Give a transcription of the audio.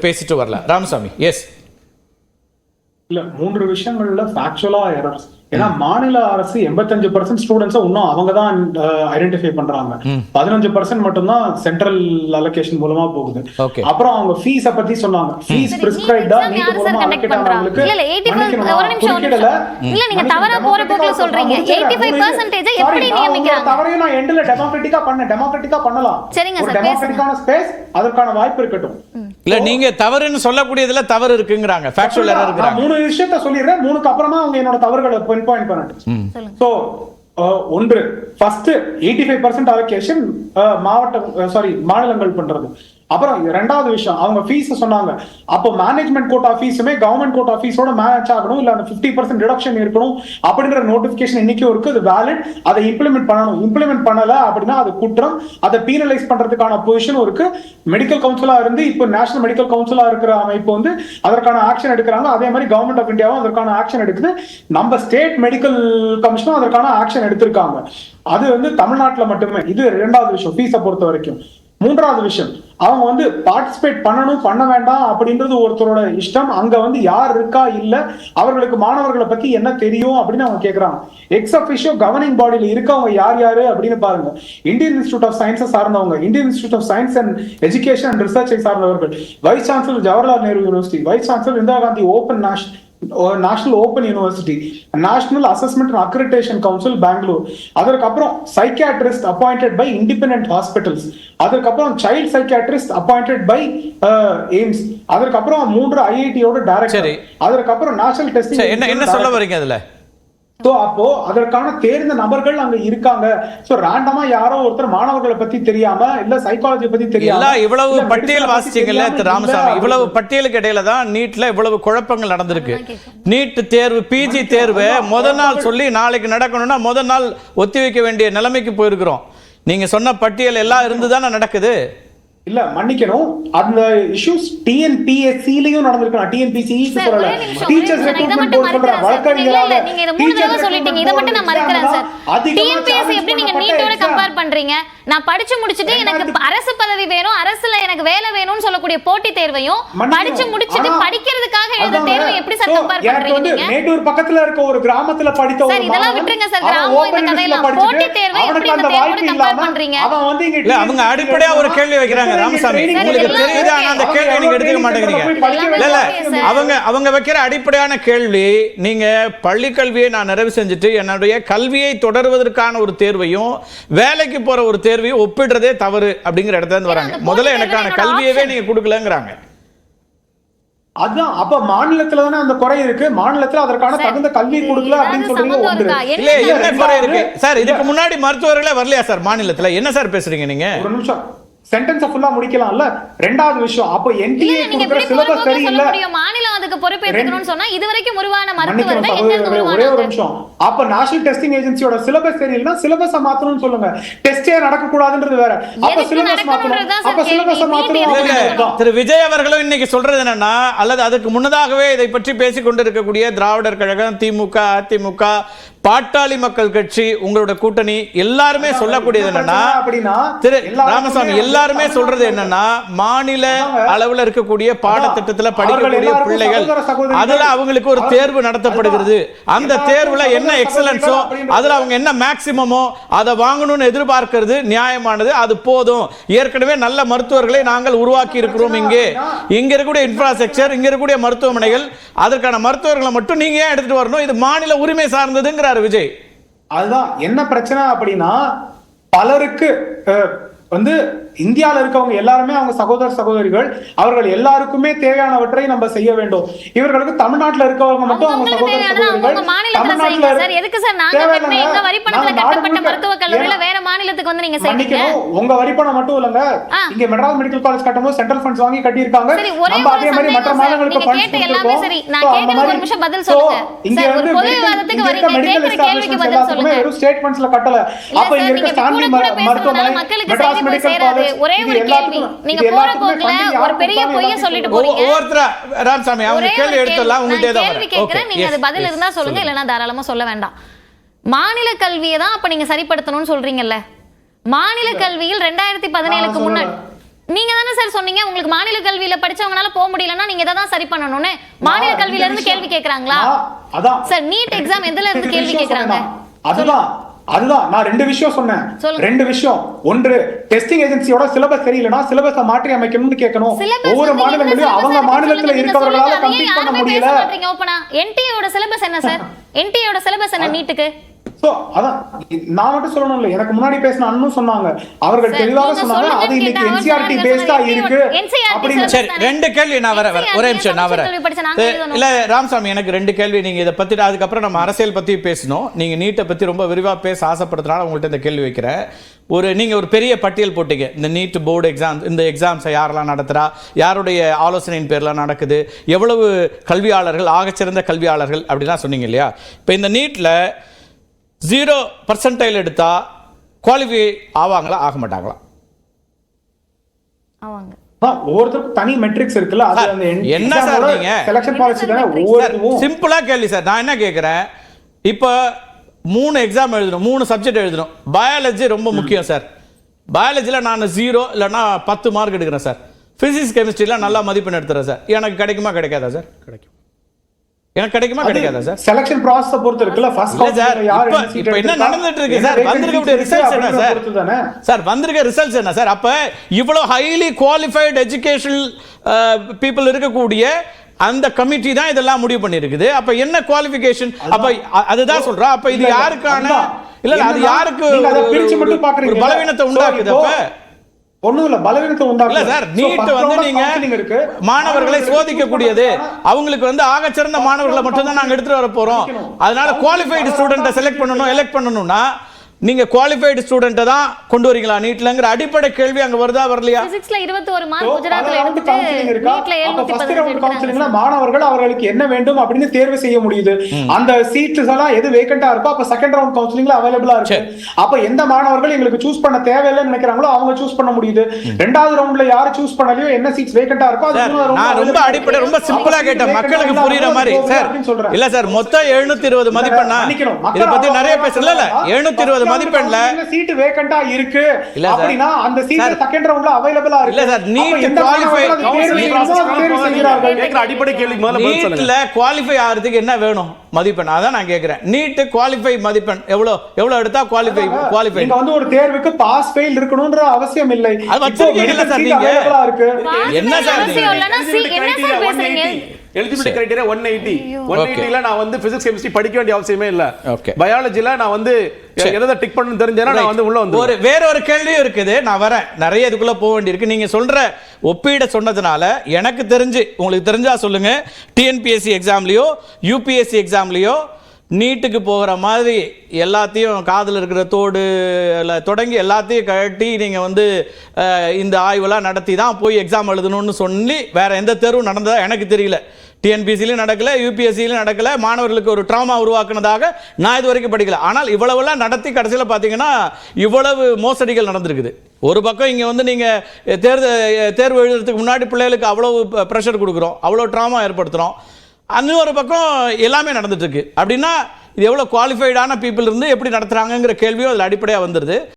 பேசிட்டு வரல. ராமசாமி எஸ் இல்ல மூன்று விஷயங்கள்ல ஃபேக்சுவலா எரர்ஸ் ஏன்னா மாநில அரசு எண்பத்தஞ்சு பர்சன்ட் ஸ்டூடெண்ட்ஸை இன்னும் அவங்க தான் ஐடென்டிஃபை பண்றாங்க. பதினஞ்சு பர்சன்ட் மட்டும்தான் சென்ட்ரல் அலோகேஷன் மூலமா போகுது. அப்புறம் அவங்க ஃபீஸ பத்தி சொன்னாங்க. ஃபீஸ் சரி, பிரிஸ்கிரைப்டா நீங்க நீட் exam மூலமா யார் sir allocate conduct ஆனவங்களுக்கு பண்றா? இல்ல, இல்ல, 85 மன்னிக்கணும், ஒரு நிமிஷம், ஒரு குறுக்கிடல. நிமிஷம். இல்ல, நீங்க தவறா போற போக்குல சொல்றீங்க. 85% -ஐ எப்படி நியமிக்கிறாங்க? தவறையும் நான் எண்ட்ல டெமோக்ராட்டிக்கா பண்ண டெமோக்ராட்டிக்கா பண்ணலாம். சரிங்க. டெமோக்ராட்டிக்கான ஸ்பேஸ் அதற்கான வாய்ப்பு இருக்கட்டும். இல்ல நீங்க தவறுன்னு சொல்லக்கூடியதுல தவறு இருக்குங்கிறாங்க. ஃபேக்சுவல் எரர் நான் இருக்கிறாங்க. மூணு விஷயத்த சொல்லிடுறேன். மூணுக்கு அப்புறமா அவங்க என்னோட தவறுகளை பாயிண்ட் பாயிண்ட் சொல்லுங்க. சோ ஒன்று first eighty five percent allocation மாவட்ட சாரி மாநிலங்கள் பண்றது. அப்புறம் ரெண்டாவது விஷயம் அவங்க ஃபீஸ் சொன்னாங்க. அப்போ மேனேஜ்மெண்ட் கோட்டா ஃபீஸுமே கவர்மெண்ட் கோட்டா ஃபீஸோட மேட்ச் ஆகணும் இல்ல அந்த ஃபிஃப்டி பர்சன்ட் ரிடக்ஷன் இருக்கணும் அப்படின்ற நோட்டிபிகேஷன் இன்னைக்கும் இருக்கு அது வேலிட் அதை இம்ப்ளிமெண்ட் பண்ணணும். இம்ப்ளிமெண்ட் பண்ணல அப்படின்னா அது குற்றம். அதை பீனலைஸ் பண்றதுக்கான பொசிஷனும் இருக்கு. மெடிக்கல் கவுன்சிலா இருந்து இப்போ நேஷனல் மெடிக்கல் கவுன்சிலா இருக்கிற அமைப்பு வந்து அதற்கான ஆக்ஷன் எடுக்கிறாங்க. அதே மாதிரி கவர்மெண்ட் ஆஃப் இந்தியாவும் அதற்கான ஆக்ஷன் எடுக்குது. நம்ம ஸ்டேட் மெடிக்கல் கமிஷனும் அதற்கான ஆக்ஷன் எடுத்திருக்காங்க. அது வந்து தமிழ்நாட்டில் மட்டுமே. இது இரண்டாவது விஷயம் ஃபீஸை பொறுத்த வரைக்கும். மூன்றாவது விஷயம் அவங்க வந்து பார்ட்டிசிபேட் பண்ணணும் பண்ண வேண்டாம் அப்படின்றது ஒருத்தரோட இஷ்டம். அங்க வந்து யார் இருக்கா இல்ல அவர்களுக்கு மாணவர்களை பத்தி என்ன தெரியும் அப்படின்னு அவங்க கேக்குறாங்க. எக்ஸ் அபிஷியோ கவர்னிங் பாடியில இருக்கவங்க யார் யாரு அப்படின்னு பாருங்க. இந்தியன் இன்ஸ்டியூட் ஆஃப் சயின்ஸை சார்ந்தவங்க Indian institute of science and education and ரிசர்ச்சை சார்ந்தவர்கள். Vice chancellor Jawaharlal Nehru university vice chancellor Indira Gandhi open national national open university national assessment and accreditation council Bangalore அதற்கப்புறம் psychiatrist appointed by independent hospitals அதற்கப்புறம் child psychiatrist appointed by AIIMS அதற்கப்புறம் மூன்று ஐஐடியோட director. அதற்கப்புறம் national testing என்ன என்ன சொல்ல வரீங்க அதுல? சோ அப்போ அதற்கான தேர்ந்த நபர்கள் அங்க இருக்காங்க. சோ ரேண்டமா யாரோ ஒருத்தர் மாணவர்களை பத்தி தெரியாம இல்ல சைக்காலஜி பத்தி தெரியாம இவ்வளவு பட்டியல் வாசிச்சீங்கல்ல திரு ராமசாமி? இவ்வளவு பட்டியலுக்கு இடையில தான் நீட்ல இவ்வளவு குழப்பங்கள் நடந்திருக்கு. நீட் தேர்வு பிஜி தேர்வு முத நாள் சொல்லி நாளைக்கு நடக்கணும்னா முத நாள் ஒத்தி வைக்க வேண்டிய நிலைமைக்கு போயிருக்கிறோம். நீங்க சொன்ன பட்டியல் எல்லாம் இருந்து தானே நடக்குது? இல்ல மன்னிக்கணும் அந்த இஷ்யூஸ் டிஎன்பிஎஸ்சிலயும் நடந்திருக்கலாம் டிஎன்பிசி Sir, சொல்லல டீச்சர்ஸ் ரெக்ரூட்மெண்ட் மட்டும் போர்டு சொல்ற மறுக்கிறேன் sir. இல்ல, இல்ல, வழக்கறிஞராக நீங்க இதை மூணு தடவை சொல்லிட்டீங்க. இதை மட்டும் நான் மறுக்கிறேன் sir. TNPSC எப்படி நீங்க நீட்டோட compare பண்றீங்க? நான் படிச்சு முடிச்சுட்டு எனக்கு அரசு பதவி வேணும் அரசுல எனக்கு வேலை வேணும்னு சொல்லக்கூடிய போட்டி தேர்வையும் படிச்சு முடிச்சுட்டு படிக்கிறதுக்காக எழுத தேர்வை எப்படி சார் கம்பேர் பண்றீங்க நீங்க மேட்டூர் பக்கத்துல இருக்க ஒரு கிராமத்துல படித்த ஒரு இதெல்லாம் விட்டுருங்க. அவன் கிராமம் இந்த. படிச்சுட்டு, போட்டித் தேர்வை எப்படி இந்த தேர்வோட இல்லாம, பண்றீங்க? அவங்க அடிப்படையா ஒரு கேள்வி வைக்கிறாங்க ராமசாமி. உங்களுக்கு தெரியுது? ஆனா அந்த okay. கேள்வி நீங்க எடுத்துக்க மாட்டேங்கிறீங்க. இல்ல. அவங்க அவங்க வைக்கிற அடிப்படையான கேள்வி நீங்க பள்ளி கல்வியை நான் நிறைவு செஞ்சுட்டு என்னுடைய கல்வியை தொடர்வதற்கான ஒரு தேர்வையும் வேலைக்கு போற ஒரு தேர்வையும் ஒப்பிடுறதே தவறு அப்படிங்கிற இடத்துல இருந்து வராங்க. முதல்ல எனக்கான கல்வியவே நீங்க கொடுக்கலங்கிறாங்க. அதான் அப்ப மாநிலத்துல தானே அந்த குறை இருக்கு? மாநிலத்துல அதற்கான தகுந்த கல்வி கொடுக்கல அப்படின்னு சொல்றீங்க ஒன்று. இல்ல என்ன குறை இருக்கு? சார் இதுக்கு முன்னாடி மருத்துவர்களே வரலையா சார் மாநிலத்துல? என்ன சார் பேசுறீங்க நீங்க? ஒரு நிமிஷம். சென்டென்ஸ் ஃபுல்லா முடிக்கலாம்ல ரெண்டாவது விஷயம் அப்போ இல்ல, என்டிஏ இல்ல, கொடுக்குற சிலபஸ் சரியில்லை? மாநிலம் அதுக்கு பொறுப்பேற்றுக்கணும்னு சொன்னா இது வரைக்கும் உருவான மருத்துவர்கள் ஒரே ஒரு? நிமிஷம் அப்ப நேஷனல் டெஸ்டிங் ஏஜென்சியோட சிலபஸ் சரியில்லைன்னா சிலபஸ மாத்தணும்னு சொல்லுங்க டெஸ்டே நடக்க கூடாதுன்றது வேற அப்ப சிலபஸ் மாத்தணும் அப்ப. சிலபஸ மாத்தணும் இல்ல. திரு விஜய் அவர்களும் இன்னைக்கு சொல்றது என்னன்னா அல்லது அதுக்கு முன்னதாகவே இதை பற்றி பேசிக் கொண்டிருக்கக்கூடிய திராவிடர் கழகம் திமுக அதிமுக பாட்டாளி மக்கள் கட்சி உங்களோட கூட்டணி எல்லாருமே சொல்லக்கூடியது என்னன்னா திரு ராமசாமி எல்லாருமே சொல்றது என்னன்னா மாநில. அளவுல இருக்கக்கூடிய பாடத்திட்டத்துல படிக்கக்கூடிய பிள்ளைகள். அதுல அவங்களுக்கு ஒரு தேர்வு நடத்தப்படுகிறது. அந்த தேர்வுல என்ன எக்ஸலன்ஸோ. அதுல அவங்க என்ன மேக்சிமமோ அதை வாங்கணும்னு எதிர்பார்க்கிறது நியாயமானது அது போதும் ஏற்கனவே நல்ல மருத்துவர்களை நாங்கள் உருவாக்கி இருக்கிறோம் இங்கே இங்க இருக்கக்கூடிய இன்ஃப்ராஸ்ட்ரக்சர் இங்க இருக்கக்கூடிய மருத்துவமனைகள் அதற்கான மருத்துவர்களை மட்டும் நீங்க ஏன் எடுத்துட்டு வரணும் இது மாநில உரிமை சார்ந்ததுங்கிறாரு விஜய். அதுதான் என்ன பிரச்சனை அப்படின்னா பலருக்கு வந்து இந்தியால இருக்கவங்க எல்லாருமே அவங்க சகோதர சகோதரிகள் அவர்கள் எல்லாருக்குமே தேவையானவற்றை நம்ம செய்ய வேண்டும். இவர்களுக்கு தமிழ்நாட்டுல இருக்கவங்க மட்டும் அவங்க சகோதர சகோதரிகள். உங்க வரிப்பணம் மட்டும் இல்லங்க. இங்க மெட்ராஸ் மெடிக்கல் காலேஜ் கட்டும்போது சென்ட்ரல் ஃபண்ட்ஸ் வாங்கி கட்டியிருக்காங்க. சரி ஒரே நம்ம அதே மாதிரி மற்ற மாநிலங்களுக்கு கேட்ட. சரி. நான் So, அந்த கேக்குற ஒரு மாதிரி- நிமிஷம் பதில் So, சொல்லுங்க. இங்க வந்து பொது medical- விவாதத்துக்கு இங்க இருக்க வரீங்க கேக்குற கேள்விக்கு பதில் சொல்லுங்க. வெறும் state fundsல கட்டல. அப்ப இங்க இருக்க பேசுறதுனால மருத்துவமனை, மெட்ராஸ் செய்தி போய் சேராது. ஒரே ஒரு கேள்வி. நீங்க போற போக்குல ஒரு பெரிய பொய்ய சொல்லிட்டு. போறீங்க. ஒவ்வொருத்தரா ராமசாமி அவங்க கேள்வி எடுத்துடலாம் நான் தான் கேள்வி Okay, நீங்க அது பதில் இருந்தா சொல்லுங்க இல்லைன்னா தாராளமா சொல்ல வேண்டாம் மாநில கல்வியை தான் அப்ப நீங்க சரிப்படுத்தணும்னு சொல்றீங்கல்ல மாநில கல்வியில் ரெண்டாயிரத்தி பதினேழுக்கு முன்னாடி. நீங்க தானே சார் சொன்னீங்க உங்களுக்கு மாநில கல்வியில படிச்சவங்களால போக முடியலன்னா நீங்க இதை தான் சரி பண்ணணும்னு மாநில கல்வியில இருந்து. கேள்வி கேக்குறாங்களா சார் நீட் எக்ஸாம் எதுல இருந்து கேள்வி கேக்குறாங்க. அதுதான் அதுதான் நான் ரெண்டு விஷயம் சொன்னேன். ரெண்டு விஷயம். ஒன்று டெஸ்டிங் ஏஜென்சியோட சிலபஸ் சரியில்லைனா சிலபஸை மாற்றி அமைக்கணும்னு கேட்கணும். ஒவ்வொரு மாநிலங்களையும் அவங்க மாநிலத்துல இருக்கவர்களால கம்ப்ளீட் பண்ண முடியல. யோட syllabus என்ன சார் யோட syllabus என்ன நீட்டுக்கு சோ அதான் நான் மட்டும் சொல்லணும் இல்ல எனக்கு முன்னாடி பேசின அண்ணனும் சொன்னாங்க. அவர்கள் தெளிவாக சொன்னாங்க அது இன்னைக்கு என்சிஆர்டி பேஸ்டா இருக்கு அப்படின்னு. சரி? ரெண்டு கேள்வி நான் வரேன் வரேன். ஒரே நிமிஷம் நான் வரேன். இல்ல ராமசாமி எனக்கு ரெண்டு கேள்வி. நீங்க இதை பத்தி அதுக்கப்புறம் நம்ம அரசியல் பத்தி பேசணும். நீங்க நீட்டை பத்தி ரொம்ப விரிவா பேச ஆசைப்படுறதுனால உங்கள்ட்ட இந்த கேள்வி வைக்கிறேன். ஒரு நீங்க ஒரு பெரிய பட்டியல் போட்டீங்க. இந்த நீட் போர்டு எக்ஸாம் இந்த எக்ஸாம்ஸை யாரெல்லாம் நடத்துறா? யாருடைய ஆலோசனையின் பேர்ல நடக்குது? எவ்வளவு கல்வியாளர்கள் ஆகச்சிறந்த கல்வியாளர்கள் அப்படிலாம் சொன்னீங்க இல்லையா? இப்போ இந்த நீட்ல ஜீரோ பர்சன்டைல் எடுத்தா குவாலிஃபை ஆவாங்களா? ஆக மாட்டாங்களா? அதான், ஒவ்வொருத்தருக்கும் தனி மெட்ரிக்ஸ் இருக்குல்ல. அது சார், அந்த என்ன சார் நீங்க? செலக்ஷன் பாலிசி சிம்பிளா கேள்வி சார். நான் என்ன கேட்குறேன் இப்போ மூணு எக்ஸாம் எழுதணும் மூணு சப்ஜெக்ட் எழுதணும். பயாலஜி ரொம்ப முக்கியம் சார். பயாலஜியில் நான் ஜீரோ இல்லைன்னா பத்து மார்க் எடுக்கிறேன் சார். ஃபிசிக்ஸ் கெமிஸ்ட்ரியில் நல்லா மதிப்பெண் எடுத்துறேன் சார். எனக்கு கிடைக்குமா கிடைக்காதா சார்? கிடைக்கும். எனக்கு கிடைக்குமா? கிடைக்காதா சார்? செலக்ஷன் ப்ராசஸ் பொறுத்து இருக்குல்ல ஃபர்ஸ்ட் இல்ல சார் இப்ப என்ன நடந்துட்டு இருக்கு சார்? வந்திருக்க ரிசல்ட்ஸ் என்ன சார்? சார் வந்திருக்க ரிசல்ட்ஸ் என்ன சார்? அப்ப இவ்வளவு ஹைலி குவாலிஃபைடு எஜுகேஷனல் பீப்புள் இருக்கக்கூடிய அந்த கமிட்டி தான் இதெல்லாம் முடிவு பண்ணிருக்குது அப்ப என்ன குவாலிஃபிகேஷன் அப்ப அதுதான் சொல்றோம் அப்ப இது யாருக்கான. இல்ல அது யாருக்கு பிரிச்சு மட்டும் பாக்குறீங்க. பலவீனத்தை உண்டாக்குது அப்ப? மாணவர்களை சோதிக்கக்கூடியது. அவங்களுக்கு வந்து ஆகச்சிறந்த மாணவர்களை மட்டும் தான் நாங்க எடுத்துட்டு வர போறோம். அதனால குவாலிஃபைடு ஸ்டூடெண்ட்டை செலக்ட் பண்ணணும் எலெக்ட் பண்ணணும்னா நீங்கள் குவாலிஃபைடு ஸ்டூடெண்ட்டை தான் கொண்டு வரீங்களா? நீட்லங்கிற அடிப்படை கேள்வி அங்கே வருதா வரலையா? ஃபிசிக்ஸ்ல 21 மார்க் குஜராத்ல எடுத்துட்டு நீட்ல மாணவர்கள் அவர்களுக்கு என்ன வேண்டும் அப்படின்னு தேர்வு செய்ய முடியுது. அந்த சீட்ஸ் எல்லாம் எது வேகண்டா இருக்கோ அப்ப செகண்ட் ரவுண்ட் கவுன்சிலிங்ல அவைலபிளா இருக்கு. அப்ப எந்த மாணவர்கள் எங்களுக்கு சூஸ் பண்ண தேவையில்லைன்னு நினைக்கிறாங்களோ அவங்க சூஸ் பண்ண முடியுது. ரெண்டாவது ரவுண்ட்ல யாரு சூஸ் பண்ணலையோ என்ன சீட்ஸ் வேகண்டா இருக்கோ அது நான் ரொம்ப அடிப்படை ரொம்ப சிம்பிளா கேட்டேன். மக்களுக்கு புரியுற மாதிரி. சார் இல்ல சார் மொத்தம் 720 மதிப்பெண்ணா? இத பத்தி நிறைய பேசல இல்ல 720 மதிப்பெண்ல சீட் வேக்கண்டா இருக்கு இல்ல சார். அப்படின்னா அந்த சீட். செகண்ட் ரவுண்ட்ல அவைலபிளா இருக்கு இல்ல சார், மாணவர்கள் அது தேர்வு செய்கிறார்கள் கேட்கிற அடிப்படை கேள்விக்கு முதல்ல பதில் சொல்லுங்க நீட்ல குவாலிஃபை ஆகிறதுக்கு என்ன வேணும் மதிப்பெண். அதான் நான் கேக்குறேன். நீட் குவாலிஃபை மதிப்பெண். எவ்வளவு எவ்வளவு எடுத்தா குவாலிஃபை குவாலிஃபை வந்து ஒரு தேர்வுக்கு பாஸ் ஃபெயில் இருக்கணும்ன்ற அவசியம் இல்லை. அது வச்சிருக்கீங்கல்ல இப்போ சார் seat நீங்க. available-ஆ இருக்கு. என்ன சார் பேசுறீங்க? Eligibility criteria one eighty one. எயிட்டில நான் வந்து பிசிக்ஸ் கெமிஸ்ட்ரி படிக்க வேண்டிய அவசியமே இல்ல. பயாலஜில நான் வந்து. எதை டிக் பண்ணணும் தெரிஞ்சேன்னா நான் வந்து உள்ள வந்து ஒரு வேற ஒரு கேள்வியும் இருக்குது. நான் வரேன். நிறைய இதுக்குள்ள போக வேண்டியிருக்கு. நீங்க சொல்ற ஒப்பீட சொன்னதுனால எனக்கு தெரிஞ்சு உங்களுக்கு தெரிஞ்சா சொல்லுங்க டிஎன்பிஎஸ்சி எக்ஸாம்லேயோ யூபிஎஸ்சி எக்ஸாம்லேயோ நீட்டுக்கு போகிற மாதிரி எல்லாத்தையும் காதில் இருக்கிற தோடு தொடங்கி எல்லாத்தையும் கட்டி நீங்கள் வந்து இந்த ஆய்வெல்லாம் நடத்தி தான் போய் எக்ஸாம் எழுதணும்னு சொல்லி வேற எந்த தேர்வும் நடந்ததா எனக்கு தெரியல. டிஎன்பிசிலையும் நடக்கல யூபிஎஸ்சிலையும் நடக்கல மாணவர்களுக்கு ஒரு ட்ராமா உருவாக்குனதாக நான் இது வரைக்கும் படிக்கல. ஆனால் இவ்வளவுலாம் நடத்தி கடைசியில் பார்த்தீங்கன்னா இவ்வளவு மோசடிகள் நடந்திருக்குது. ஒரு பக்கம் இங்கே வந்து நீங்கள் தேர்தல் தேர்வு எழுதுறதுக்கு முன்னாடி பிள்ளைகளுக்கு அவ்வளோ ப்ரெஷர் கொடுக்குறோம் அவ்வளோ ட்ராமா ஏற்படுத்துகிறோம் இன்னொரு பக்கம் எல்லாமே நடந்துட்டுருக்கு அப்படின்னா இது எவ்வளோ குவாலிஃபைடான பீப்புள் இருந்து எப்படி நடத்துகிறாங்கங்கிற கேள்வியும் அதில் அடிப்படையாக வந்துடுது